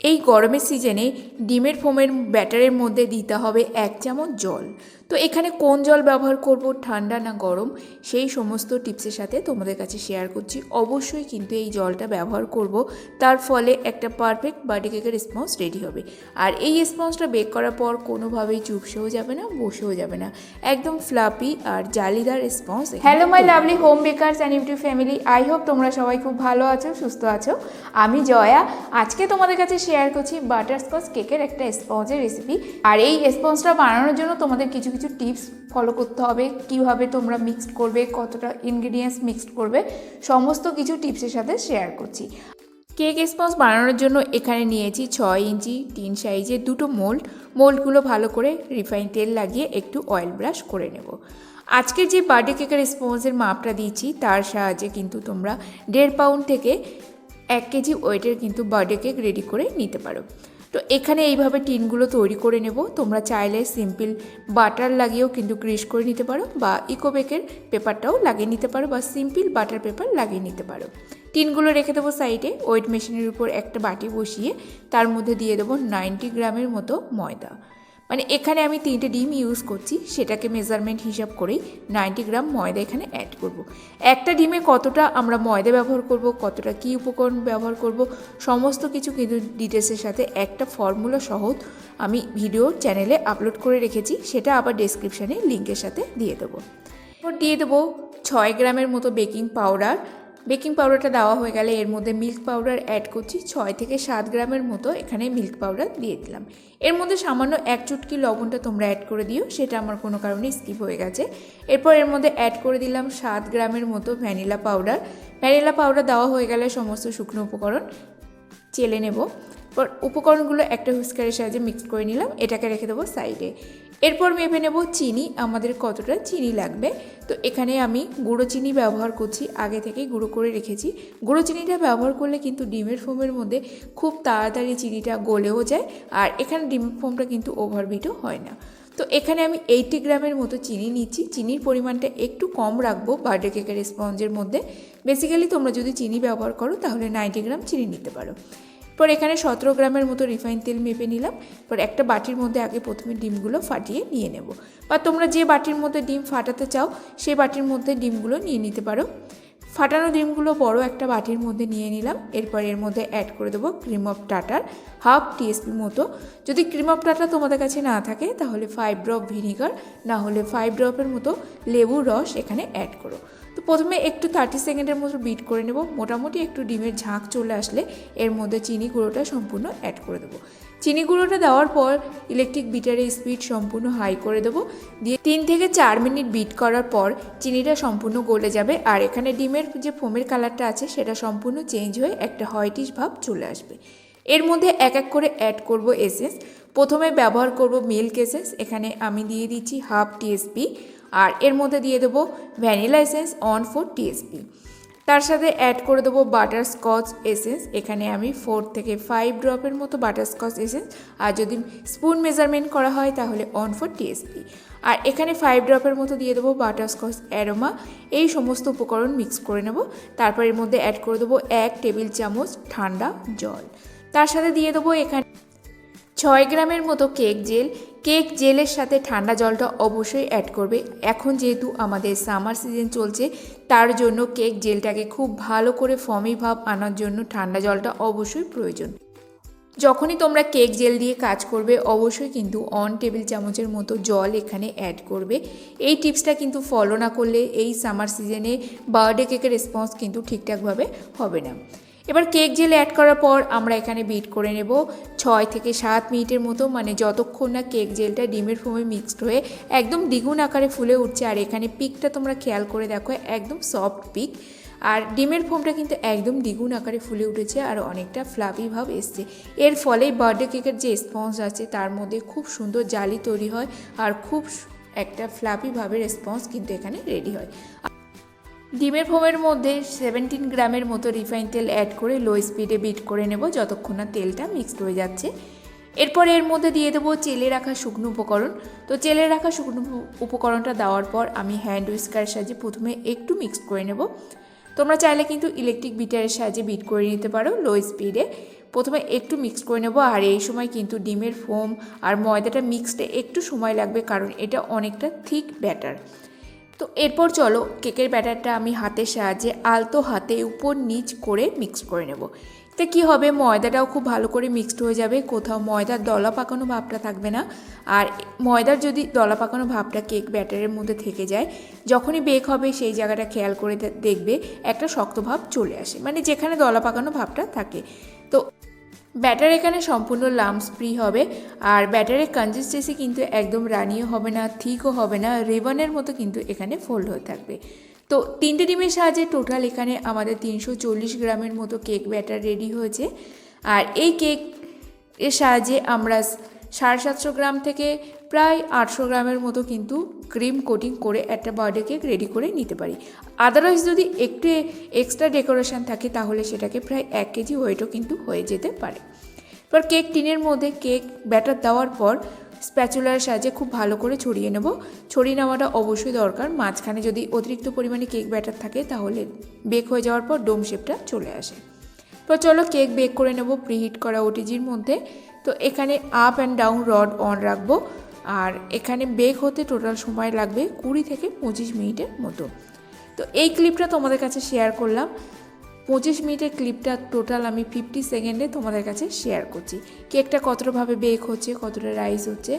এই গরমের সিজনে ডিমের ফোমের ব্যাটারের মধ্যে দিতে হবে এক চামচ জল। তো এখানে কোন জল ব্যবহার করব ঠান্ডা না গরম সেই সমস্ত টিপসের সাথে তোমাদের কাছে শেয়ার করছি। অবশ্যই কিন্তু এই জলটা ব্যবহার করব তার ফলে একটা পারফেক্ট বার্থডে কেকের স্পঞ্জ রেডি হবে। আর এই স্পঞ্জটা বেক করার পর কোনোভাবেই চুপসেও যাবে না বসেও যাবে না। একদম ফ্লাপি আর জালিদার sponge hello my lovely home bakers and YouTube family I hope তোমরা সবাই খুব ভালো আছো সুস্থ আছো। আমি জয়া। আজকে তোমাদের কাছে শেয়ার করছি বাটারস্কচ কেকের একটা স্পঞ্জের রেসিপি আর এই স্পঞ্জটা বানানোর জন্য তোমাদের কিছু কিছু টিপস ফলো করতে হবে, কীভাবে তোমরা মিক্সড করবে, কতটা ইনগ্রিডিয়েন্টস মিক্সড করবে, সমস্ত কিছু টিপসের সাথে শেয়ার করছি। কেক স্পঞ্জ বানানোর জন্য এখানে নিয়েছি ছয় ইঞ্চি, তিন সাইজের দুটো মোল্ড মোল্ডগুলো ভালো করে রিফাইন তেল লাগিয়ে একটু অয়েল ব্রাশ করে নেব। আজকের যে বার্থডে কেকের স্পঞ্জের মাপটা দিয়েছি তার সাহায্যে কিন্তু তোমরা দেড় পাউন্ড থেকে এক কেজি ওয়েটের কিন্তু বার্থডে কেক রেডি করে নিতে পারো। তো এখানে এইভাবে টিনগুলো তৈরি করে নেব। তোমরা চাইলে সিম্পল বাটার লাগিয়েও কিন্তু গ্রিস করে নিতে পারো বা ইকোবেকের পেপারটাও লাগিয়ে নিতে পারো বা সিম্পল বাটার পেপার লাগিয়ে নিতে পারো। টিনগুলো রেখে দেবো সাইডে, ওয়েট মেশিনের উপর একটা বাটি বসিয়ে, তার মধ্যে দিয়ে দেবো নাইনটি গ্রামের মতো ময়দা। মানে এখানে আমি তিনটে ডিম ইউজ করছি, সেটাকে মেজারমেন্ট হিসাব করেই নাইনটি গ্রাম ময়দা এখানে অ্যাড করব। একটা ডিমে কতটা আমরা ময়দা ব্যবহার করব, কতটা কী উপকরণ ব্যবহার করব, সমস্ত কিছু কিন্তু ডিটেলসের সাথে একটা ফর্মুলা সহ আমি ভিডিও চ্যানেলে আপলোড করে রেখেছি, সেটা আবার ডেসক্রিপশানে লিঙ্কের সাথে দিয়ে দেবো এরপর দিয়ে দেবো ছয় গ্রামের মতো বেকিং পাউডার বেকিং পাউডারটা দেওয়া হয়ে গেলে এর মধ্যে মিল্ক পাউডার অ্যাড করছি ছয় থেকে সাত গ্রামের মতো এখানে মিল্ক পাউডার দিয়ে দিলাম। এর মধ্যে সামান্য এক চুটকি লবণটা তোমরা অ্যাড করে দিও, সেটা আমার কোনো কারণে স্কিপ হয়ে গেছে। এরপর এর মধ্যে অ্যাড করে দিলাম সাত গ্রামের মতো ভ্যানিলা পাউডার। ভ্যানিলা পাউডার দেওয়া হয়ে গেলে সমস্ত শুকনো উপকরণ চেলে নেব। উপকরণগুলো একটা হুস্কারের সাহায্যে মিক্স করে নিলাম, এটাকে রেখে দেবো সাইডে এরপর মেপে নেব চিনি, আমাদের কতটা চিনি লাগবে। তো এখানে আমি গুঁড়ো চিনি ব্যবহার করছি, আগে থেকেই গুঁড়ো করে রেখেছি। গুঁড়ো চিনিটা ব্যবহার করলে কিন্তু ডিমের ফোমের মধ্যে খুব তাড়াতাড়ি চিনিটা গলেও যায়, আর এখানে ডিমের ফোমটা কিন্তু ওভারবিটও হয় না। তো এখানে আমি এইটি গ্রামের মতো চিনি নিচ্ছি, চিনির পরিমাণটা একটু কম রাখব বার্থডে কেকের স্পঞ্জের মধ্যে। বেসিক্যালি তোমরা যদি চিনি ব্যবহার করো, তাহলে নাইনটি গ্রাম চিনি নিতে পারো। এরপর এখানে সতেরো গ্রামের মতো রিফাইন তেল মেপে নিলাম। পর একটা বাটির মধ্যে আগে প্রথমে ডিমগুলো ফাটিয়ে নিয়ে নেব। বা তোমরা যে বাটির মধ্যে ডিম ফাটাতে চাও, সেই বাটির মধ্যে ডিমগুলো নিয়ে নিতে পারো। ফাটানো ডিমগুলো বড় একটা বাটির মধ্যে নিয়ে নিলাম। এরপর এর মধ্যে অ্যাড করে দেবো cream of tartar half TSP মতো। যদি ক্রিম অফ টাটা তোমাদের কাছে না থাকে, তাহলে ফাইভ ড্রপ ভিনিগার না হলে ফাইভ ড্রপের মতো লেবুর রস এখানে অ্যাড করো। তো প্রথমে একটু থার্টি সেকেন্ডের মতো বিট করে নেব। মোটামুটি একটু ডিমের ঝাঁক চলে আসলে এর মধ্যে চিনি গুঁড়োটা সম্পূর্ণ অ্যাড করে দেবো। চিনি গুঁড়োটা দেওয়ার পর ইলেকট্রিক বিটারের স্পিড সম্পূর্ণ হাই করে দেবো। দিয়ে তিন থেকে চার মিনিট বিট করার পর চিনিটা সম্পূর্ণ গলে যাবে। আর এখানে ডিমের যে ফোমের কালারটা আছে, সেটা সম্পূর্ণ চেঞ্জ হয়ে একটা হোয়াইটিশ ভাব চলে আসবে। এর মধ্যে এক এক করে অ্যাড করব এসেন্স প্রথমে ব্যবহার করব মিল্ক এসেন্স এখানে আমি দিয়ে দিচ্ছি হাফ টিএসপি আর এর মধ্যে দিয়ে দেবো vanilla essence one four TSP. তার সাথে অ্যাড করে দেবো বাটার স্কচ এসেন্স এখানে আমি ফোর থেকে ফাইভ ড্রপের মতো বাটার স্কচ এসেন্স আর যদি স্পুন মেজারমেন্ট করা হয় তাহলে অন ফোর টিএসপি। আর এখানে ফাইভ ড্রপের মতো দিয়ে দেবো বাটার স্কচ অ্যারোমা এই সমস্ত উপকরণ মিক্স করে নেব। তারপর এর মধ্যে অ্যাড করে দেবো এক টেবিল চামচ ঠান্ডা জল। তার সাথে দিয়ে দেবো এখানে ছয় গ্রামের মতো কেক জেল কেক জেলের সাথে ঠান্ডা জলটা অবশ্যই অ্যাড করবে। এখন যেহেতু আমাদের সামার সিজন চলছে, তার জন্য কেক জেলটাকে খুব ভালো করে ফর্মি ভাব আনার জন্য ঠান্ডা জলটা অবশ্যই প্রয়োজন। যখনই তোমরা কেক জেল দিয়ে কাজ করবে, অবশ্যই কিন্তু অন টেবিল চামচের মতো জল এখানে অ্যাড করবে। এই টিপসটা কিন্তু ফলো না করলে এই সামার সিজনে বার্থডে কেকের রেসপন্স কিন্তু ঠিকঠাকভাবে হবে না। এবার কেক জেল অ্যাড করার পর আমরা এখানে বিট করে নেব ছয় থেকে সাত মিনিটের মতো মানে যতক্ষণ না কেক জেলটা ডিমের ফোমে মিক্সড হয়ে একদম দ্বিগুণ আকারে ফুলে উঠছে, আর এখানে পিকটা তোমরা খেয়াল করে দেখো, একদম সফট পিক আর ডিমের ফোমটা কিন্তু একদম দ্বিগুণ আকারে ফুলে উঠেছে আর অনেকটা ফ্লাপি ভাব এসছে। এর ফলে বার্থডে কেকের যে স্পঞ্জ আছে, তার মধ্যে খুব সুন্দর জালি তৈরি হয় আর খুব একটা ফ্লাপি ভাবে রেসপন্স কিন্তু এখানে রেডি হয়। ডিমের ফোমের মধ্যে সেভেন্টিন গ্রামের মতো রিফাইন তেল অ্যাড করে লো স্পিডে বিট করে নেব যতক্ষণ না তেলটা মিক্সড হয়ে যাচ্ছে। এরপর এর মধ্যে দিয়ে দেবো চেলে রাখা শুকনো উপকরণ। তো চেলে রাখা শুকনো উপকরণটা দেওয়ার পর আমি হ্যান্ড উইস্কারের সাহায্যে প্রথমে একটু মিক্সড করে নেব। তোমরা চাইলে কিন্তু ইলেকট্রিক বিটারের সাহায্যে বিট করে নিতে পারো লো স্পিডে প্রথমে একটু মিক্স করে নেব আর এই সময় কিন্তু ডিমের ফোম আর ময়দাটা মিক্সডে একটু সময় লাগবে কারণ এটা অনেকটা থিক ব্যাটার তো এরপর চলো কেকের ব্যাটারটা আমি হাতের সাহায্যে আলতো হাতে উপর নিচ করে মিক্স করে নেব। তা কী হবে? ময়দাটাও খুব ভালো করে মিক্সড হয়ে যাবে। কোথাও ময়দার দলা পাকানো ভাবটা থাকবে না। আর ময়দার যদি দলা পাকানো ভাবটা কেক ব্যাটারের মধ্যে থেকে যায়, যখনই বেক হবে সেই জায়গাটা খেয়াল করে দেখবে একটা শক্ত ভাব চলে আসে। মানে যেখানে দলা পাকানো ভাবটা থাকে। তো ব্যাটার এখানে সম্পূর্ণ লামস ফ্রি হবে। আর ব্যাটারের কনসিস্টেন্সি কিন্তু একদম রানিও হবে না থিকও হবে না, রেবনের মতো কিন্তু এখানে ফোল্ড হয়ে থাকবে। তো তিনটে ডিমের সাহায্যে টোটাল এখানে আমাদের তিনশো চল্লিশ গ্রামের মতো কেক ব্যাটার রেডি হয়েছে। আর এই কেক এর সাহায্যে আমরা সাড়ে সাতশো গ্রাম থেকে প্রায় আটশো গ্রামের মতো কিন্তু ক্রিম কোটিং করে একটা বার্থডে কেক রেডি করে নিতে পারি। আদারওয়াইজ যদি একটু এক্সট্রা ডেকোরেশন থাকে তাহলে সেটাকে প্রায় এক কেজি ওয়েটও কিন্তু হয়ে যেতে পারে। এবার কেক টিনের মধ্যে কেক ব্যাটার দেওয়ার পর স্প্যাচুলার সাহায্যে খুব ভালো করে ছড়িয়ে নেব। ছড়িয়ে নেওয়াটা অবশ্যই দরকার। মাঝখানে যদি অতিরিক্ত পরিমাণে কেক ব্যাটার থাকে তাহলে বেক হয়ে যাওয়ার পর ডোম শেপটা চলে আসে। তো চলো কেক বেক করে নেব। প্রিহিট করা ওটিজির মধ্যে। তো এখানে up and down rod on রাখব। আর এখানে বেক হতে টোটাল সময় লাগবে কুড়ি থেকে পঁচিশ মিনিটের মতো। তো এই ক্লিপটা তোমাদের কাছে শেয়ার করলাম। পঁচিশ মিনিটের ক্লিপটা টোটাল আমি ফিফটি সেকেন্ডে তোমাদের কাছে শেয়ার করছি। কেকটা কতটাভাবে বেক হচ্ছে, কতটা রাইস হচ্ছে,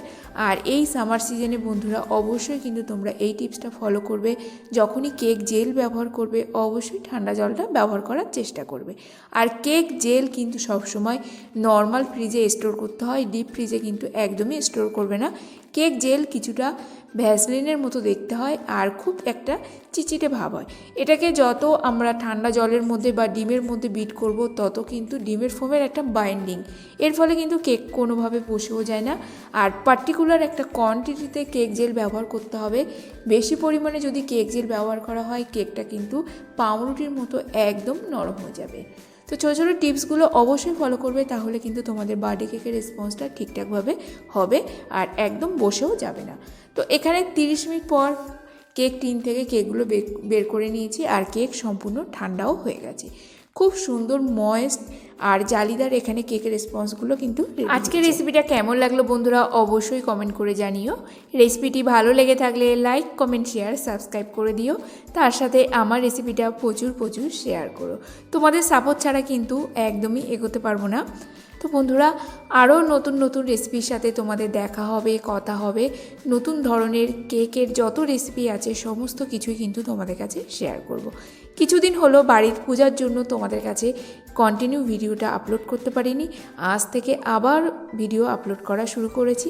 আর এই সামার সিজনে বন্ধুরা অবশ্যই কিন্তু তোমরা এই টিপসটা ফলো করবে। যখনই কেক জেল ব্যবহার করবে, অবশ্যই ঠান্ডা জলটা ব্যবহার করার চেষ্টা করবে। আর কেক জেল কিন্তু সবসময় নর্মাল ফ্রিজে স্টোর করতে হয়, ডিপ ফ্রিজে কিন্তু একদমই স্টোর করবে না। কেক জেল কিছুটা ভ্যাসলিনের মতো দেখতে হয় আর খুব একটা চিচিটে ভাব হয়। এটাকে যত আমরা ঠান্ডা জলের মধ্যে বা ডিমের মধ্যে বিট করব, তত কিন্তু ডিমের ফোমের একটা বাইন্ডিং এর ফলে কিন্তু কেক কোনোভাবে বসেও যায় না। আর পার্টিকুলার একটা কোয়ান্টিটিতে কেক জেল ব্যবহার করতে হবে। বেশি পরিমাণে যদি কেক জেল ব্যবহার করা হয় কেকটা কিন্তু পাউরুটির মতো একদম নরম হয়ে যাবে। তো ছোটো ছোটো টিপসগুলো অবশ্যই ফলো করবে, তাহলে কিন্তু তোমাদের বার্থডে কেকের রেসপন্সটা ঠিকঠাকভাবে হবে আর একদম বসেও যাবে না। তো এখানে তিরিশ মিনিট পর কেক টিন থেকে কেকগুলো বের করে নিয়েছি আর কেক সম্পূর্ণ ঠান্ডাও হয়ে গেছে। খুব সুন্দর, ময়েস্ট আর জালিদার এখানে কেকের রেসপন্সগুলো কিন্তু আজকের রেসিপিটা কেমন লাগল বন্ধুরা অবশ্যই কমেন্ট করে জানিও। রেসিপিটি ভালো লেগে থাকলে লাইক কমেন্ট শেয়ার সাবস্ক্রাইব করে দিও। তার সাথে আমার রেসিপিটা প্রচুর প্রচুর শেয়ার করো। তোমাদের সাপোর্ট ছাড়া কিন্তু একদমই এগোতে পারব না। তো বন্ধুরা, আরও নতুন নতুন রেসিপির সাথে তোমাদের দেখা হবে, কথা হবে। নতুন ধরনের কেকের যত রেসিপি আছে, সমস্ত কিছুই কিন্তু তোমাদের কাছে শেয়ার করব। কিছুদিন হলো বাড়ির পূজার জন্য তোমাদের কাছে কন্টিনিউ ভিডিওটা আপলোড করতে পারিনি। আজ থেকে আবার ভিডিও আপলোড করা শুরু করেছি।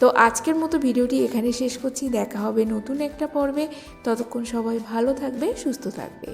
তো আজকের মতো ভিডিওটি এখানে শেষ করছি। দেখা হবে নতুন একটা পর্বে। ততক্ষণ সবাই ভালো থাকবে, সুস্থ থাকবে।